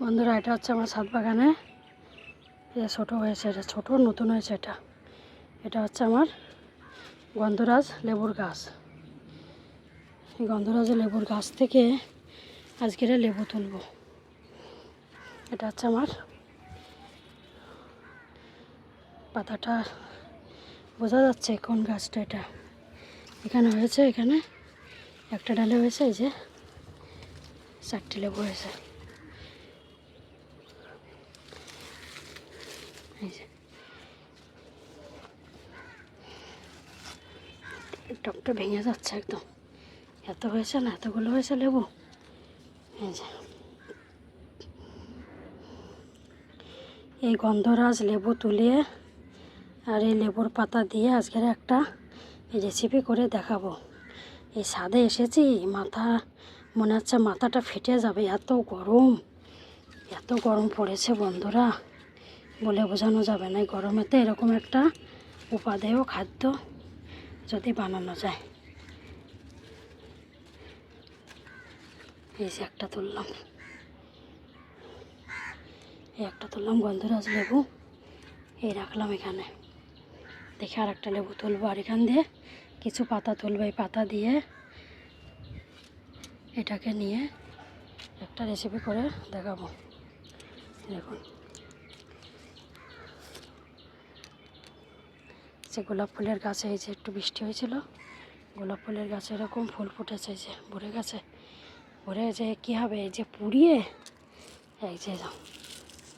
বন্ধুরা, এটা হচ্ছে আমার ছাদ বাগানে। এটা ছোটো হয়েছে, এটা ছোটো, নতুন হয়েছে এটা। এটা হচ্ছে আমার গন্ধরাজ লেবুর গাছ। গন্ধরাজ লেবুর গাছ থেকে আজকের লেবু তুলব। এটা হচ্ছে আমার পাতাটা। বোঝা যাচ্ছে কোন গাছটা এটা। এখানে হয়েছে, এখানে একটা ডালে হয়েছে, এই যে চারটি লেবু হয়েছে এই যে টকটা ভেঙে যাচ্ছে একদম। এত হয়েছে না, এতগুলো হয়েছে লেবু? এই যে। এই গন্ধরাজ লেবু তুলিয়ে আর এই লেবুর পাতা দিয়ে আজকের একটা রেসিপি করে দেখাবো। এই ছাদে এসেছি, মাথা, মনে হচ্ছে মাথাটা ফেটে যাবে, এত গরম। এত গরম পড়েছে বন্ধুরা, বলে বোঝানো যাবে না। গরমেতে এরকম একটা উপাদেয় খাদ্য যদি বানানো যায়। এই যে একটা তুললাম। এই একটা তুললাম, গন্ধরাজ লেবু। এই রাখলাম এখানে। দেখে আর একটা লেবু তুলবো, আর এখান দিয়ে কিছু পাতা তুলবো। এই পাতা দিয়ে এটাকে নিয়ে একটা রেসিপি করে দেখাবো। দেখুন। যে গোলাপ ফুলের গাছে এই যে একটু বৃষ্টি হয়েছিল, গোলাপ ফুলের গাছে এরকম ফুল ফুটেছে এই যে, ভরে গেছে। ভরে যে কী হবে, এই যে পুড়িয়ে, এই যে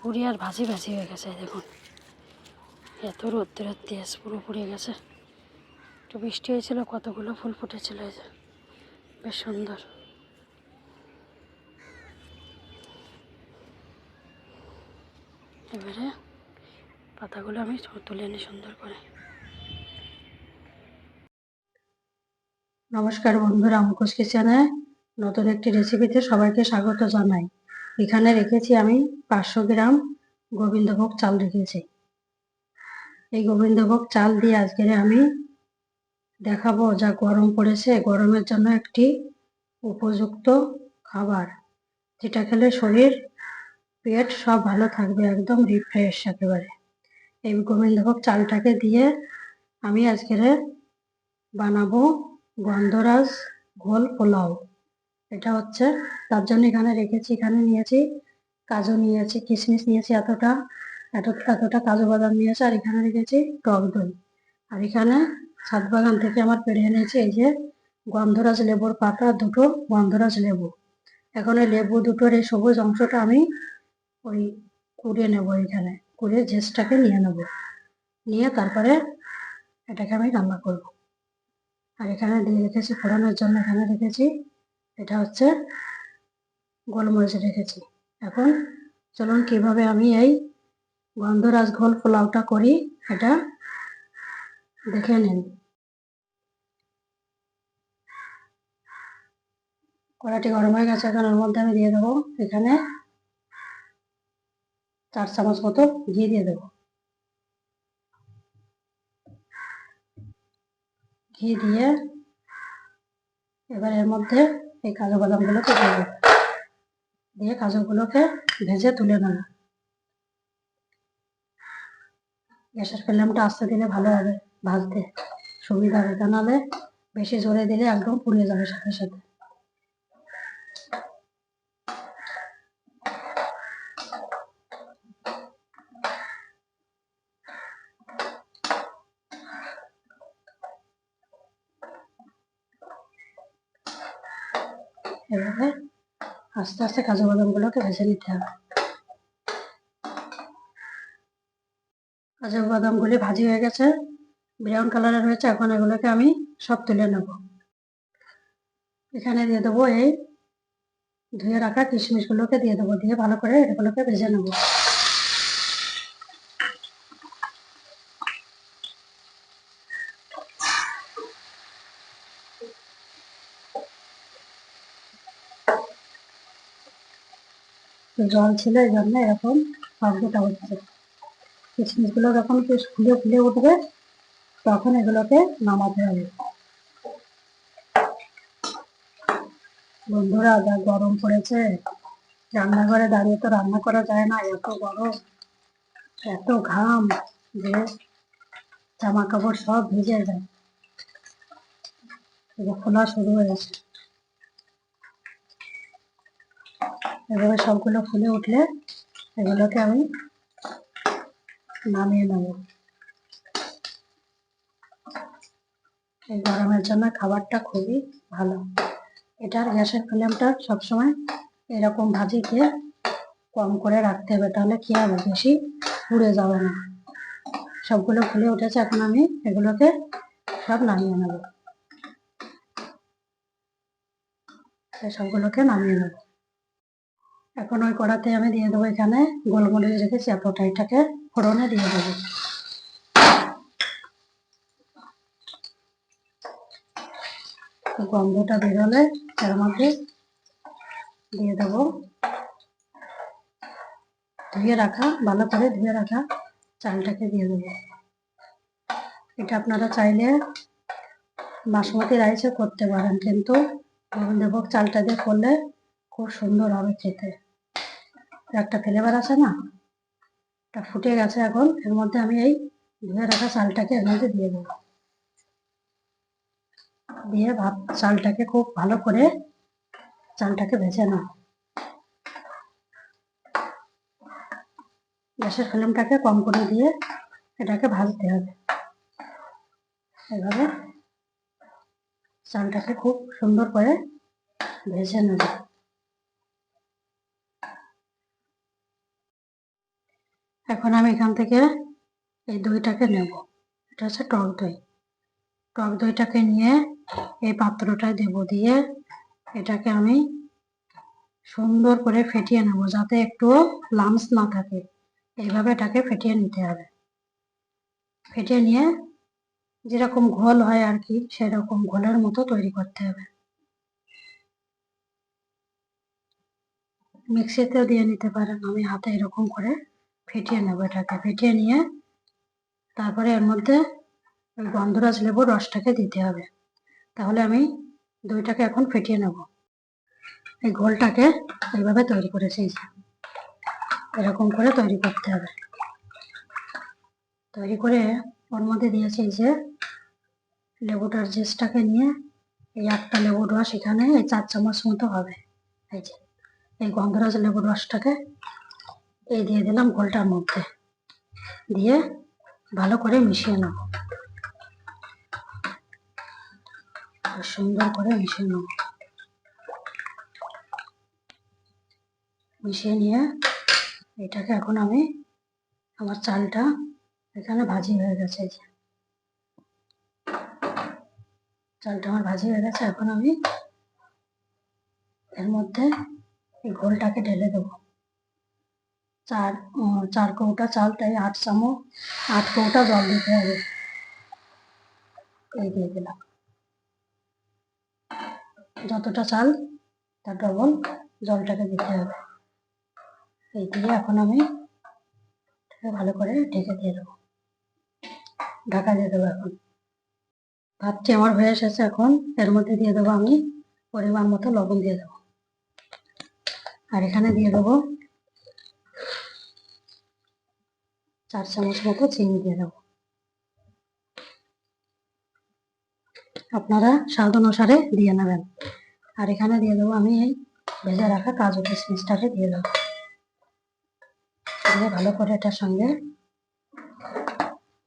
পুড়িয়ে আর ভাজি ভাজি হয়ে গেছে দেখুন। এত রোদ্রের তেজ পুরো পুড়ে গেছে। একটু বৃষ্টি হয়েছিল, কতগুলো ফুল ফুটেছিল এই যে, বেশ সুন্দর। এবারে পাতাগুলো আমি তুলে নিই সুন্দর করে। নমস্কার বন্ধুরা মুখোশ কিচেনে নতুন একটি রেসিপিতে সবাইকে স্বাগত জানাই। এখানে রেখেছি আমি পাঁচশো গ্রাম গোবিন্দভোগ চাল রেখেছি। এই গোবিন্দভোগ চাল দিয়ে আজকের আমি দেখাবো যা গরম পড়েছে। গরমের জন্য একটি উপযুক্ত খাবার, যেটা খেলে শরীর, পেট সব ভালো থাকবে, একদম রিফ্রেশ একেবারে। এই গোবিন্দভোগ চালটাকে দিয়ে আমি আজকের বানাবো গন্ধরাজ ঘোল পোলাও। এটা হচ্ছে, তার জন্য এখানে রেখেছি, এখানে নিয়েছি, কাজু নিয়েছি, কিশমিশ নিয়েছি এতটা এত এতটা কাজু বাদাম নিয়েছি, আর এখানে রেখেছি টক দই। আর এখানে ছাদ বাগান থেকে আমার পেড়ে এনেছি এই যে গন্ধরাজ লেবুর পাতা, দুটো গন্ধরাজ লেবু। এখন এই লেবু দুটোর এই সবুজ অংশটা আমি ওই কুড়িয়ে নেব এখানে, কুড়িয়ে ঝেসটাকে নিয়ে নেব। নিয়ে তারপরে এটাকে আমি রান্না করব। আর এখানে দিয়ে রেখেছি ফোড়ানোর জন্য এখানে রেখেছি, এটা হচ্ছে গোলমরিচ রেখেছি। এখন চলুন কীভাবে আমি এই গন্ধরাজ ঘোল পোলাওটা করি, এটা দেখে নিন। কড়াটি গরম হয়ে গেছে, এখন ওর মধ্যে আমি দিয়ে দেবো এখানে চার চামচ মতো ঘি দিয়ে দেবো। ঘি দিয়ে এবার এর মধ্যে এই কাজু বাদামগুলোকে দেবো দিয়ে কাজুগুলোকে ভেজে তুলে নেব। গ্যাসের ফ্লেমটা আস্তে দিলে ভালো হবে, ভাজতে সুবিধা হবে। তা নাহলে বেশি জোরে দিলে একদম পুড়িয়ে যাবে সাথে সাথে। এভাবে আস্তে আস্তে কাজু বাদামগুলোকে ভেজে নিতে হবে। কাজু বাদামগুলি ভাজি হয়ে গেছে ব্রাউন কালারের হয়েছে, এখন এগুলোকে আমি সব তুলে নেব। এখানে দিয়ে দেবো এই ধুয়ে রাখা কিশমিশগুলোকে দিয়ে দেবো, দিয়ে ভালো করে এগুলোকে ভেজে নেব। জল ছিল এই জন্য এরকম শব্দটা হচ্ছে। কিশমিশগুলো যখন ফুলে ফুলে উঠবে, তখন এগুলোকে নামাতে হবে। বন্ধুরা, যা গরম পড়েছে, রান্নাঘরে দাঁড়িয়ে তো রান্না করা যায় না, এত গরম, এত ঘাম যে জামা কাপড় সব ভিজে যায়। খোলা শুরু হয়ে হয়েছে এভাবে সবগুলো ফুলে উঠলে এগুলোকে আমি নামিয়ে নেব। এই গরমের জন্য খাবারটা খুবই ভালো। এটার গ্যাসের ফ্লেমটা সবসময় এরকম ভাজিতে কম করে রাখতে হবে, তাহলে কি হবে? বেশি পুড়ে যাবে না। সবগুলো ফুলে উঠেছে, এখন আমি এগুলোকে সব নামিয়ে নেব। সবগুলোকে নামিয়ে নেব। এখন ওই কড়াতে আমি দিয়ে দেবো এখানে গোলমরিচ রেখেছি এতটা এটাকে ফোড়নে দিয়ে দেবো। গন্ধটা বেরোলে এর মধ্যে দিয়ে দেবো। ধুয়ে রাখা, ভালো করে ধুয়ে রাখা চালটাকে দিয়ে দেবো। এটা আপনারা চাইলে বাসমতি রাইসে করতে পারেন, কিন্তু গোবিন্দভোগ চালটা দিয়ে করলে খুব সুন্দর হবে খেতে। একটা ফ্লেভার আছে না এটা ফুটে গেছে এখন, এর মধ্যে আমি এই ধুয়ে রাখা চালটাকে এর মধ্যে দিয়ে দেবো। দিয়ে ভাত চালটাকে খুব ভালো করে চালটাকে ভেজে নাও। গ্যাসের ফ্লেমটাকে কম করে দিয়ে এটাকে ভাজতে হবে। এভাবে চালটাকে খুব সুন্দর করে ভেজে নেব এখন আমি এখান থেকে এই দইটাকে নেব। এটা হচ্ছে টক দই। টক দইটাকে নিয়ে এই পাত্রটায় দেব দিয়ে এটাকে আমি সুন্দর করে ফেটিয়ে নেব যাতে একটু লামস না থাকে। এইভাবে এটাকে ফেটিয়ে নিতে হবে। ফেটিয়ে নিয়ে যেরকম ঘোল হয় আর কি, সেরকম ঘোলের মতো তৈরি করতে হবে। মিক্সিতেও দিয়ে নিতে পারেন, আমি হাতে এরকম করে ফেটিয়ে নেব এটাকে, ফেটিয়ে নিয়ে তারপরে এর মধ্যে ওই গন্ধরাজ লেবুর রসটাকে দিতে হবে। তাহলে আমি দইটাকে এখন ফেটিয়ে নেব। এই ঘোলটাকে এইভাবে তৈরি করেছি। এরকম করে তৈরি করতে হবে। তৈরি করে ওর মধ্যে দিয়েছি যে লেবুটার জেসটাকে নিয়ে এই একটা লেবুর রস এখানে এই চার চামচ মতো হবে। এই যে, এই গন্ধরাজ লেবুর রসটাকে এই দিয়ে দিলাম ঘোলটার মধ্যে। দিয়ে ভালো করে মিশিয়ে নেব। সুন্দর করে মিশিয়ে নেব। মিশিয়ে নিয়ে এটাকে এখন আমি আমার চালটা এখানে ভাজি হয়ে গেছে। চালটা আমার ভাজি হয়ে গেছে। এখন আমি এর মধ্যে এই ঘোলটাকে ঢেলে দেবো। চার চার কৌটা চাল, তাই আট চামচ, আট কৌটা জল দিতে হবে। এই দিয়ে দিলাম। যতটা চাল, তার ডবল জলটাকে দিতে হবে। এই দিয়ে এখন আমি ভালো করে ঢেকে দিয়ে দেবো। ঢাকা দিয়ে দেবো এখন। ভাতটি আমার হয়ে এসেছে এখন? এর মধ্যে দিয়ে দেবো আমি পরিমাণ মতো লবণ দিয়ে দেবো। আর এখানে দিয়ে দেবো চার চামচ মতো চিনি দিয়ে দেব। আপনারা স্বাদ অনুসারে দিয়ে নেবেন। আর এখানে দিয়ে দেবো আমি এই ভেজে রাখা কাজু কিশমিশটাকে দিয়ে দেবো। ভালো করে এটার সঙ্গে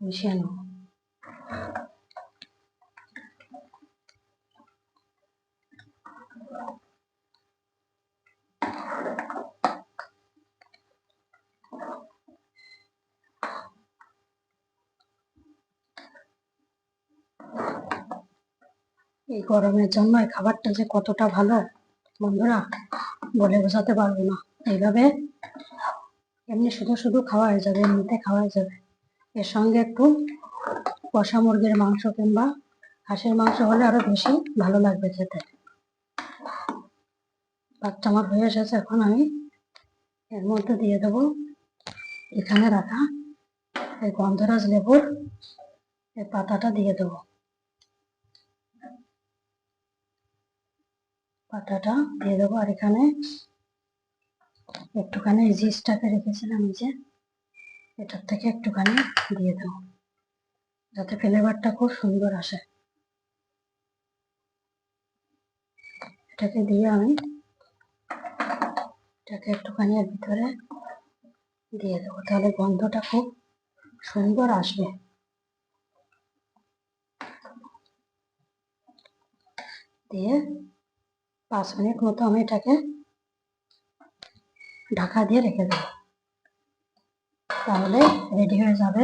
মিশিয়ে নেব। এই গরমের জন্য এই খাবারটা যে কতটা ভালো, বন্ধুরা, বলে বোঝাতে পারব না। এইভাবে এমনি শুধু শুধু খাওয়া হয়ে যাবে, এমনিতে খাওয়া হয়ে যাবে। এর সঙ্গে একটু কষা মুরগির মাংস কিংবা হাঁসের মাংস হলে আরও বেশি ভালো লাগবে খেতে। ভাতটা আমার হয়ে এসেছে, এখন আমি এর মধ্যে দিয়ে দেবো। এখানে রাখা এই গন্ধরাজ লেবুর এই পাতাটা দিয়ে দেবো। পাতাটা দিয়ে দেবো। আর এখানে একটুখানি জিসটাকে রেখেছিলাম যে, এটার থেকে একটুখানি দিয়ে দেবো, যাতে ফ্লেভারটা খুব সুন্দর আসে। এটাকে দিয়ে আমি এটাকে একটুখানি এর ভিতরে দিয়ে দেবো, তাহলে গন্ধটা খুব সুন্দর আসবে। দিয়ে পাঁচ মিনিট মতো আমি এটাকে ঢাকা দিয়ে রেখে দেবো। তাহলে রেডি হয়ে যাবে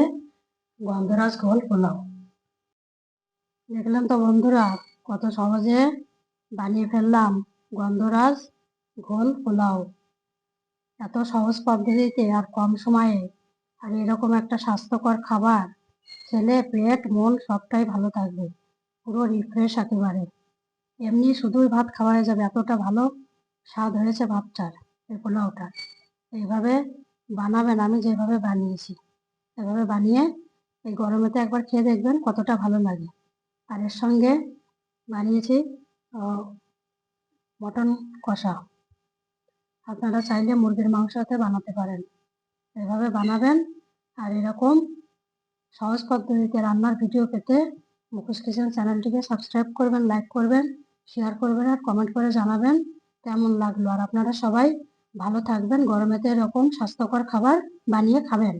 গন্ধরাজ ঘোল পোলাও। দেখলাম তো বন্ধুরা কত সহজে বানিয়ে ফেললাম গন্ধরাজ ঘোল পোলাও। এত সহজ পদ্ধতিতে আর কম সময়ে আর এরকম একটা স্বাস্থ্যকর খাবার খেলে পেট, মন সবটাই ভালো থাকবে। পুরো রিফ্রেশ একেবারে। এমনি শুধুই ভাত খাওয়া যাবে, এতটা ভালো স্বাদ হয়েছে ভাতটার, এই পোলাওটার এইভাবে বানাবেন, আমি যেভাবে বানিয়েছি। এভাবে বানিয়ে এই গরমেতে একবার খেয়ে দেখবেন কতটা ভালো লাগে। আর এর সঙ্গে বানিয়েছি মটন কষা। আপনারা চাইলে মুরগির মাংসতে বানাতে পারেন। এভাবে বানাবেন, আর এরকম সহজ পদ্ধতিতে রান্নার ভিডিও পেতে মুখোশ কিচেন চ্যানেলটিকে সাবস্ক্রাইব করবেন, লাইক করবেন। শেয়ার করবেন আর কমেন্ট করে জানাবেন। কেমন লাগল? আর আপনারা সবাই ভালো থাকবেন। গরমেতে এরকম স্বাস্থ্যকর খাবার বানিয়ে খাবেন।